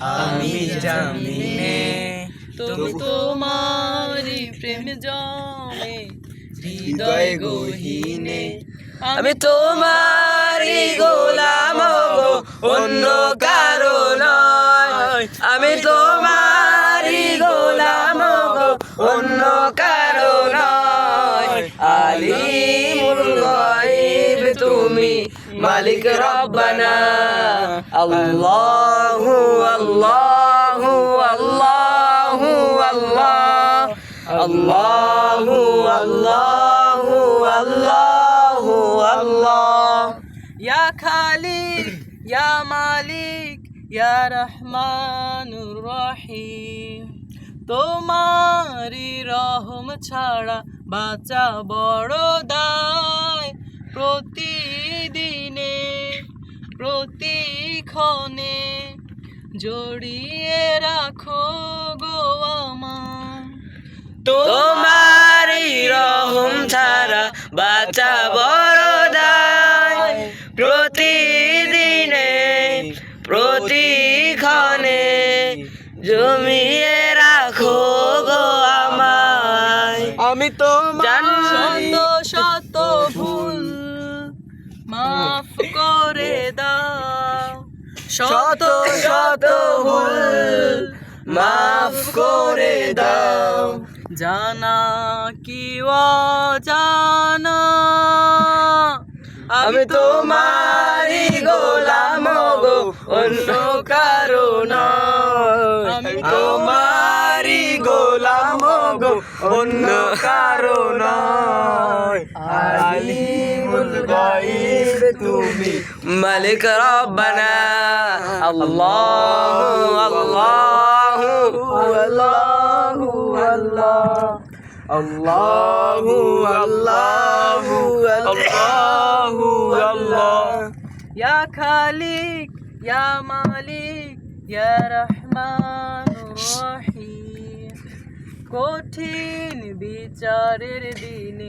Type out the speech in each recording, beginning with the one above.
আমি জমিনে তুমি তোমারি প্রেম জমে হৃদয় গহীনে। আমি তোমারি গোলাম গো অন্য কারও নয়। আমি তোমারি গোলাম গো অন্য কারও নয়। আলিমুল গায়ব তুমি মালিক রব্বানা। আল্লাহু আল্লাহু আল্লাহু, আল্লাহ। আল্লাহু আল্লাহু আল্লাহু, আল্লাহ। ইয়া খালিক, ইয়া মালিক, ইয়া রহমানুর রহিম। তোমারি রহম ছাড়া বাঁচা বড় দায় প্রতিদিনে প্রতিক্ষণে জড়িয়ে রাখো গো আমার। রহম ছাড়া বাঁচা বড় দায় প্রতিদিনে প্রতিক্ষণে জমিয়ে শত শত ভুল মাফ করে দাও। জানা কি জানা আমি তোমারি গোলাম গো অন্য কারও আমি তোমারি গোলাম গো অন্য কারও নয়। গায়ব তুমি মালিক রব্বানা। আল্লাহু আল্লাহু আল্লাহু, আল্লাহ, আল্লাহু আল্লাহু আল্লাহু, আল্লাহ। ইয়া খালিক, ইয়া মালিক, ইয়া রহমানুর রহিম। কঠিন বিচারের দিনে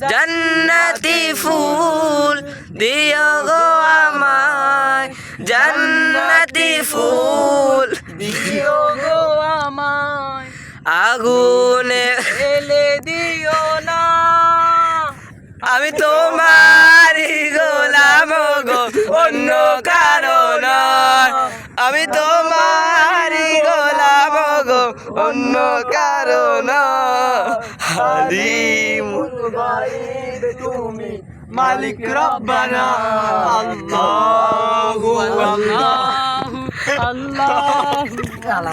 জান্নাতি ফুল দিও গো আমায়, জান্নাতি ফুল দিও গো আমায়। আগুনে এলে দিও না। আমি তোমারি গোলাম গো, অন্য কারও নয়। আমি তোমারি গোলাম গো, অন্য কারও নয়। হালিমুল গায়ব তুমি মালিক রব্বানা আল্লাহু আল্লাহ। আল্লাহ আল্লাহ।